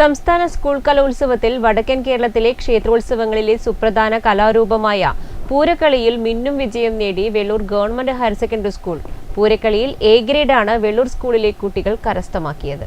സംസ്ഥാന സ്കൂൾ കലോത്സവത്തിൽ വടക്കൻ കേരളത്തിലെ ക്ഷേത്രോത്സവങ്ങളിലെ സുപ്രധാന കലാരൂപമായ പൂരക്കളിയിൽ മിന്നും വിജയം നേടി Vellur government higher secondary school. പൂരക്കളിയിൽ A ഗ്രേഡാണ് വെള്ളൂർ സ്കൂളിലെ കുട്ടികൾ കരസ്ഥമാക്കിയത്.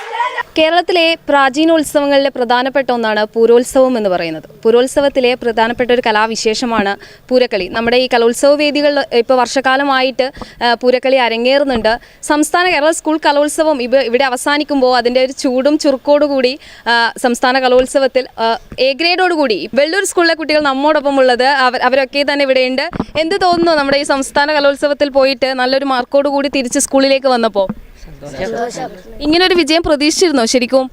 കേരളത്തിലെ പ്രാചീനോത്സവങ്ങളിലെ പ്രധാനപ്പെട്ട ഒന്നാണ് പൂരോത്സവം എന്ന് പറയുന്നത്. പൂരോത്സവത്തിലെ പ്രധാനപ്പെട്ട ഒരു കലാവിശേഷമാണ് പൂരക്കളി. നമ്മുടെ ഈ കലോത്സവ വേദികളിൽ ഇപ്പോൾ വർഷകാലമായിട്ട് പൂരക്കളി അരങ്ങേറുന്നുണ്ട്. സംസ്ഥാന കേരള സ്കൂൾ കലോത്സവം ഇവ ഇവിടെ അവസാനിക്കുമ്പോൾ അതിന്റെ ഒരു ചൂടും ചുറുക്കോടുകൂടി കൂടി സംസ്ഥാന കലോത്സവത്തിൽ എ ഗ്രേഡോടുകൂടി വെള്ളൂർ സ്കൂളിലെ കുട്ടികൾ നമ്മോടൊപ്പം ഉള്ളത്. അവരൊക്കെ തന്നെ ഇവിടെയുണ്ട്. എന്ത് തോന്നുന്നു നമ്മുടെ ഈ സംസ്ഥാന കലോത്സവത്തിൽ പോയിട്ട് നല്ലൊരു മാർക്കോട് കൂടി തിരിച്ച് സ്കൂളിലേക്ക് വന്നപ്പോൾ ഇങ്ങനെ ഒരു വിജയം പ്രതീക്ഷിച്ചിരുന്നോ ശരിക്കും?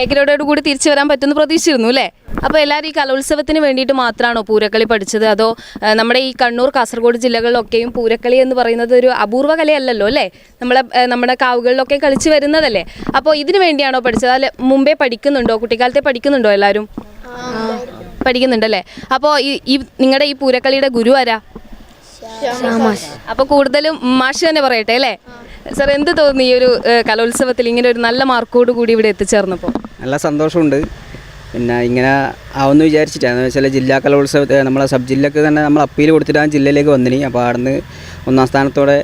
ഏകരോടോട് കൂടി തിരിച്ചു വരാൻ പറ്റുമെന്ന് പ്രതീക്ഷിച്ചിരുന്നു അല്ലേ? അപ്പോൾ എല്ലാവരും ഈ കലോത്സവത്തിന് വേണ്ടിയിട്ട് മാത്രമാണോ പൂരക്കളി പഠിച്ചത്? അതോ നമ്മുടെ ഈ കണ്ണൂർ കാസർഗോഡ് ജില്ലകളിലൊക്കെയും പൂരക്കളി എന്ന് പറയുന്നത് ഒരു അപൂർവ കലയല്ലല്ലോ അല്ലേ? നമ്മളെ നമ്മുടെ കാവുകളിലൊക്കെ കളിച്ചു വരുന്നതല്ലേ? അപ്പോൾ ഇതിനു വേണ്ടിയാണോ പഠിച്ചത്? അല്ലെ മുമ്പേ പഠിക്കുന്നുണ്ടോ? കുട്ടിക്കാലത്തെ പഠിക്കുന്നുണ്ടോ എല്ലാവരും? പഠിക്കുന്നുണ്ടല്ലേ? അപ്പോൾ ഈ ഈ നിങ്ങളുടെ ഈ പൂരക്കളിയുടെ ഗുരു ആരാ? അപ്പൊ കൂടുതലും മാഷ് തന്നെ പറയട്ടെ അല്ലേ? സർ എന്ത് തോന്നി ഈ ഒരു കലോത്സവത്തിൽ ഇങ്ങനെ ഒരു നല്ല മാർക്കോട് കൂടി ഇവിടെ എത്തിച്ചേർന്നപ്പോൾ നല്ല സന്തോഷമുണ്ട്. പിന്നെ ഇങ്ങനെ ആവുമെന്ന് വിചാരിച്ചിട്ടാണ്. എന്ന് വെച്ചാൽ ജില്ലാ കലോത്സവത്തെ നമ്മളെ സബ് ജില്ലക്ക് തന്നെ നമ്മൾ അപ്പീൽ കൊടുത്തിട്ടാണ് ജില്ലയിലേക്ക് വന്നിനി. അപ്പോൾ അവിടുന്ന് ഒന്നാം സ്ഥാനത്തോടെ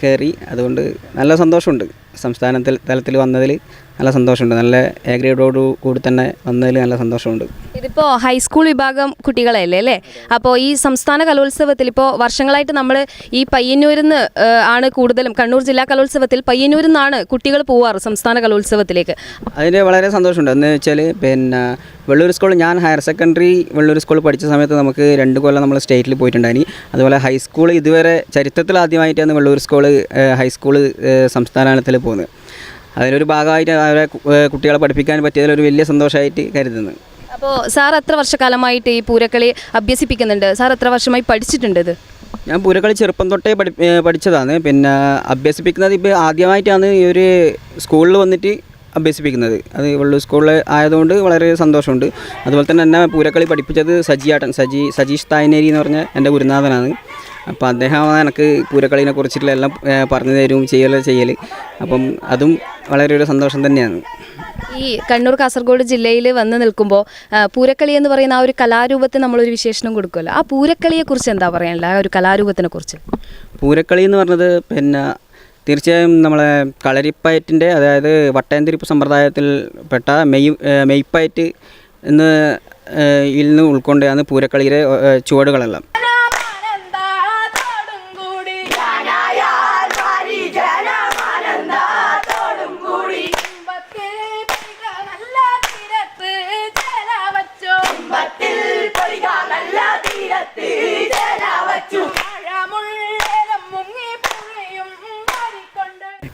കയറി അതുകൊണ്ട് നല്ല സന്തോഷമുണ്ട്. സംസ്ഥാന തലത്തിൽ വന്നതിൽ നല്ല സന്തോഷമുണ്ട്. നല്ല എ ഗ്രേഡോട് കൂടി തന്നെ വന്നതിൽ നല്ല സന്തോഷമുണ്ട്. ഇതിപ്പോൾ ഹൈസ്കൂൾ വിഭാഗം കുട്ടികളല്ലേ അല്ലേ? അപ്പോൾ ഈ സംസ്ഥാന കലോത്സവത്തിൽ ഇപ്പോൾ വർഷങ്ങളായിട്ട് നമ്മൾ ഈ പയ്യന്നൂരിൽ നിന്ന് ആണ് കൂടുതലും കണ്ണൂർ ജില്ലാ കലോത്സവത്തിൽ പയ്യന്നൂരിൽ നിന്നാണ് കുട്ടികൾ പോവാറ് സംസ്ഥാന കലോത്സവത്തിലേക്ക്. അതിന് വളരെ സന്തോഷമുണ്ട്. എന്ന് വെച്ചാൽ പിന്നെ വെള്ളൂർ സ്കൂൾ ഞാൻ ഹയർ സെക്കൻഡറി വെള്ളൂർ സ്കൂൾ പഠിച്ച സമയത്ത് നമുക്ക് രണ്ട് കൊല്ലം നമ്മൾ സ്റ്റേറ്റിൽ പോയിട്ടുണ്ടായിരുന്നു അതുപോലെ ഹൈസ്കൂൾ ഇതുവരെ ചരിത്രത്തിൽ ആദ്യമായിട്ടാണ് വെള്ളൂർ സ്കൂൾ ഹൈസ്കൂൾ സംസ്ഥാനത്തിൽ പോകുന്നത് അതിലൊരു ഭാഗമായിട്ട് അവരെ കുട്ടികളെ പഠിപ്പിക്കാൻ പറ്റിയതിൽ ഒരു വലിയ സന്തോഷമായിട്ട് കരുതുന്നു. അപ്പോൾ സാർ എത്ര വർഷക്കാലമായിട്ട് ഈ പൂരക്കളി അഭ്യസിപ്പിക്കുന്നുണ്ട്? സാർ എത്ര വർഷമായി പഠിച്ചിട്ടുണ്ട് ഇത്? ഞാൻ പൂരക്കളി ചെറുപ്പം തൊട്ടേ പഠി പഠിച്ചതാണ്. പിന്നെ അഭ്യസിപ്പിക്കുന്നത് ഇപ്പോൾ ആദ്യമായിട്ടാണ് ഈ ഒരു സ്കൂളിൽ വന്നിട്ട് അഭ്യസിപ്പിക്കുന്നത്. അത് ഉള്ളു സ്കൂളിൽ ആയതുകൊണ്ട് വളരെ സന്തോഷമുണ്ട്. അതുപോലെ തന്നെ എന്നെ പൂരക്കളി പഠിപ്പിച്ചത് സജി ആട്ടൻ സജി സജീഷ് തായനേരി എന്ന് പറഞ്ഞ എന്റെ ഗുരുനാഥനാണ്. അപ്പോൾ അദ്ദേഹമാണ് എനിക്ക് പൂരക്കളീനെ കുറിച്ചിട്ടുള്ള എല്ലാം പറഞ്ഞു തരും ചെയ്യലോ. ചെയ്യൽ അപ്പം അതും വളരെ ഒരു സന്തോഷം തന്നെയാണ്. ഈ കണ്ണൂർ കാസർഗോഡ് ജില്ലയിൽ വന്ന് നിൽക്കുമ്പോൾ പൂരക്കളി എന്ന് പറയുന്ന ആ ഒരു കലാരൂപത്തിന് നമ്മളൊരു വിശേഷണം കൊടുക്കുമല്ലോ ആ പൂരക്കളിയെക്കുറിച്ച് എന്താ പറയാനുള്ളത്? ആ ഒരു കലാരൂപത്തിനെ കുറിച്ച്. പൂരക്കളി എന്ന് പറഞ്ഞത് പിന്നെ തീർച്ചയായും നമ്മളെ കളരിപ്പയറ്റിന്റെ അതായത് വട്ടയന്തിരിപ്പ് സമ്പ്രദായത്തിൽ പെട്ട മെയ് മെയ്പ്പയറ്റ് എന്ന് നിന്ന് ഉൾക്കൊണ്ടാണ് പൂരക്കളിയിലെ ചുവടുകളെല്ലാം.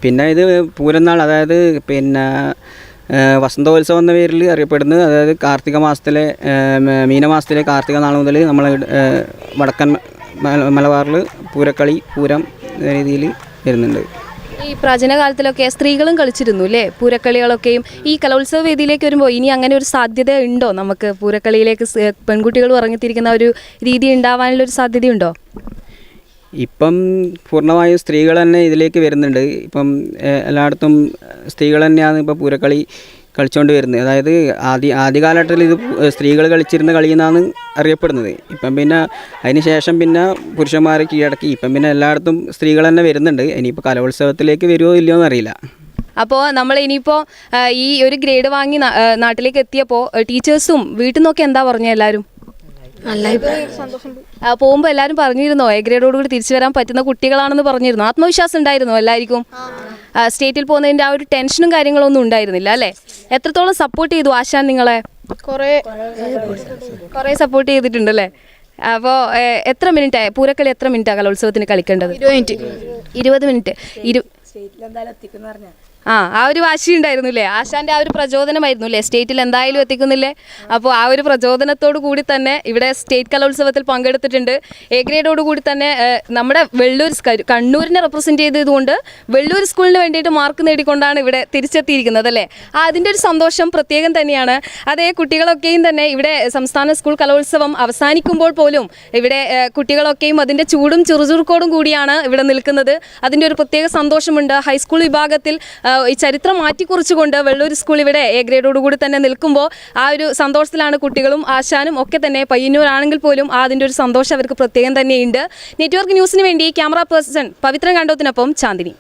പിന്നെ ഇത് പൂരനാൾ അതായത് പിന്നെ വസന്തോത്സവം എന്ന പേരിൽ അറിയപ്പെടുന്നത് അതായത് കാർത്തിക മാസത്തിലെ മീനമാസത്തിലെ കാർത്തിക നാൾ മുതൽ നമ്മൾ വടക്കൻ മല- മലബാറിൽ പൂരക്കളി പൂരം രീതിയിൽ വരുന്നുണ്ട്. ഈ പ്രാചീന കാലത്തിലൊക്കെ സ്ത്രീകളും കളിച്ചിരുന്നു അല്ലേ പൂരക്കളികളൊക്കെയും. ഈ കലോത്സവ വേദിയിലേക്ക് വരുമ്പോൾ ഇനി അങ്ങനെ ഒരു സാധ്യത ഉണ്ടോ? നമുക്ക് പൂരക്കളിയിലേക്ക് പെൺകുട്ടികൾ ഇറങ്ങിത്തിരിക്കുന്ന ഒരു രീതി ഉണ്ടാവാനുള്ള ഒരു സാധ്യതയുണ്ടോ? ഇപ്പം പൂർണമായും സ്ത്രീകൾ തന്നെ ഇതിലേക്ക് വരുന്നുണ്ട്. ഇപ്പം എല്ലായിടത്തും സ്ത്രീകൾ തന്നെയാണ് ഇപ്പോൾ പൂരക്കളി കളിച്ചുകൊണ്ട് വരുന്നത്. അതായത് ആദ്യ ആദ്യ കാലഘട്ടത്തിൽ ഇത് സ്ത്രീകൾ കളിച്ചിരുന്ന കളി എന്നാണ് അറിയപ്പെടുന്നത്. ഇപ്പം പിന്നെ അതിന് ശേഷം പിന്നെ പുരുഷന്മാരെ കീഴടക്കി. ഇപ്പം പിന്നെ എല്ലായിടത്തും സ്ത്രീകൾ തന്നെ വരുന്നുണ്ട്. ഇനിയിപ്പോൾ കലോത്സവത്തിലേക്ക് വരുമോ ഇല്ലയോ എന്നറിയില്ല. അപ്പോൾ നമ്മൾ ഇനിയിപ്പോൾ ഈ ഒരു ഗ്രേഡ് വാങ്ങി നാട്ടിലേക്ക് എത്തിയപ്പോൾ ടീച്ചേഴ്സും വീട്ടിൽ നിന്നൊക്കെ എന്താ പറഞ്ഞത് എല്ലാവരും? പോകുമ്പോൾ എല്ലാരും പറഞ്ഞിരുന്നോ എ ഗ്രേഡോട് കൂടി തിരിച്ചു വരാൻ പറ്റുന്ന കുട്ടികളാണെന്ന് പറഞ്ഞിരുന്നു? ആത്മവിശ്വാസം ഉണ്ടായിരുന്നു എല്ലാവർക്കും സ്റ്റേറ്റിൽ പോകുന്നതിന്റെ ആ ഒരു ടെൻഷനും കാര്യങ്ങളൊന്നും ഉണ്ടായിരുന്നില്ല അല്ലേ? എത്രത്തോളം സപ്പോർട്ട് ചെയ്തു ആശാൻ നിങ്ങളെ? കുറേ കുറേ സപ്പോർട്ട് ചെയ്തിട്ടുണ്ടല്ലേ അപ്പോൾ എത്ര മിനിറ്റ് പൂരക്കളി എത്ര മിനിറ്റാണ് കലോത്സവത്തിന് കളിക്കേണ്ടത്? ഇരുപത് മിനിറ്റ് ഇരു ആ ആ ഒരു വാശി ഉണ്ടായിരുന്നു അല്ലേ ആശാന്റെ ആ ഒരു പ്രചോദനമായിരുന്നു അല്ലേ സ്റ്റേറ്റിൽ എന്തായാലും എത്തിക്കുന്നില്ലേ? അപ്പോൾ ആ ഒരു പ്രചോദനത്തോടു കൂടി തന്നെ ഇവിടെ സ്റ്റേറ്റ് കലോത്സവത്തിൽ പങ്കെടുത്തിട്ടുണ്ട്. എ കൂടി തന്നെ നമ്മുടെ വെള്ളൂർ കണ്ണൂരിനെ റെപ്രസെന്റ് ചെയ്തതുകൊണ്ട് വെള്ളൂർ സ്കൂളിന് വേണ്ടിയിട്ട് മാർക്ക് നേടിക്കൊണ്ടാണ് ഇവിടെ തിരിച്ചെത്തിയിരിക്കുന്നത് അല്ലേ? ആ അതിന്റെ ഒരു സന്തോഷം പ്രത്യേകം തന്നെയാണ്. അതേ കുട്ടികളൊക്കെയും തന്നെ ഇവിടെ സംസ്ഥാന സ്കൂൾ കലോത്സവം അവസാനിക്കുമ്പോൾ പോലും ഇവിടെ കുട്ടികളൊക്കെയും അതിന്റെ ചൂടും ചുറുചുറുക്കോടും കൂടിയാണ് ഇവിടെ നിൽക്കുന്നത്. അതിന്റെ ഒരു പ്രത്യേക സന്തോഷമുണ്ട്. ഹൈസ്കൂൾ വിഭാഗത്തിൽ ഈ ചരിത്രം മാറ്റിക്കുറിച്ചുകൊണ്ട് വെള്ളൂർ സ്കൂൾ ഇവിടെ എ ഗ്രേഡോടുകൂടി തന്നെ നിൽക്കുമ്പോൾ ആ ഒരു സന്തോഷത്തിലാണ് കുട്ടികളും ആശാനും ഒക്കെ തന്നെ പയ്യന്നൂരാണെങ്കിൽ പോലും അതിന്റെ ഒരു സന്തോഷം അവർക്ക് പ്രത്യേകം തന്നെയുണ്ട്. നെറ്റ്വർക്ക് ന്യൂസിന് വേണ്ടി ക്യാമറ പേഴ്സൺ പവിത്രൻ കണ്ടോത്തിനൊപ്പം ചാന്ദിനി.